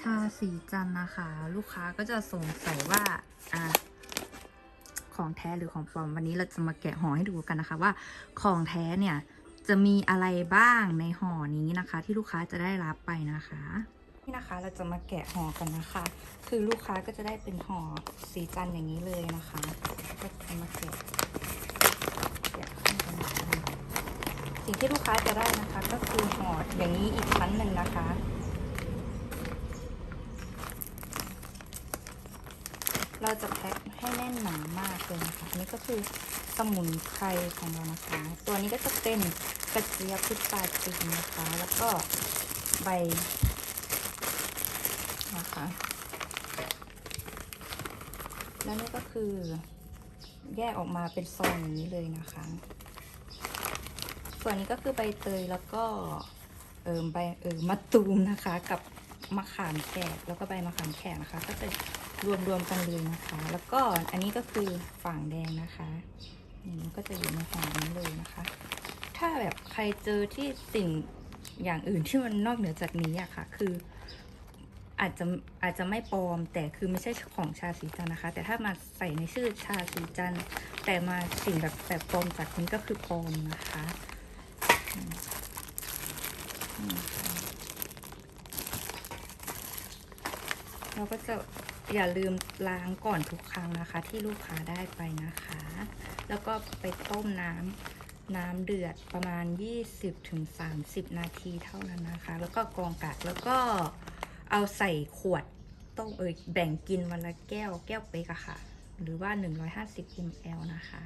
ชาสีจันนะคะ ลูกค้าก็จะสงสัยว่าอะของแท้หรือของปลอมวันนี้เราจะมาแกะห่อให้ดูกันนะคะ ว่าของแท้เนี่ยจะมีอะไรบ้างในห่อนี้นะคะ ที่ลูกค้าจะได้รับไปนะคะนี่นะคะเราจะมาแกะห่อกันนะคะ คือลูกค้าก็จะได้เป็นห่อสีจันอย่างนี้เลยนะคะก็จะมาแกะแกะข้างกันนะคะสิ่งที่ลูกค้าจะได้นะคะ ก็คือห่ออย่างนี้อีกชั้นหนึ่งนะคะ เราจะแพ็คให้แน่นหนามากเลยนะคะอันนี่ก็คือสมุนไพรของเรานะคะ ตัวนี้ก็จะเป็นกระเจี๊ยบพุทราจีนนะคะ แล้วก็ใบนะคะ แล้วนี่ก็คือแยกออกมาเป็นซองอย่างนี้เลยนะคะ ส่วนนี้ก็คือใบเตยแล้วก็เออใบเออมะตูมนะคะกับ มะขามแขกแล้วก็ใบมะขามแขกนะคะ ก็จะรวมรวมๆกันเลยนะคะ แล้วก็อันนี้ก็คือฝางแดงนะคะนี่มันก็จะอยู่ในห่อนี้เลยนะคะ ถ้าแบบใครเจอที่สิ่งอย่างอื่นที่มันนอกเหนือจากนี้อะค่ะ คืออาจจะอาจจะไม่ปลอม แต่คือไม่ใช่ของชาสีจันนะคะ แต่ถ้ามาใส่ในชื่อชาสีจันแต่มาสิ่งแบบแบบปลอมจากนี้ก็คือปลอมนะคะ นี่ค่ะ เราก็จะอย่าลืมล้างก่อนทุกครั้งนะคะ ที่ลูกค้าได้ไปนะคะ แล้วก็ไปต้มน้ำน้ำเดือดประมาณ 20-30 นาทีเท่านั้นนะคะ แล้วก็กรองกากแล้วก็เอาใส่ขวดต้องเอยแบ่งกินวันละแก้วแก้วเป๊กอะค่ะ หรือว่า 150 ml นะคะ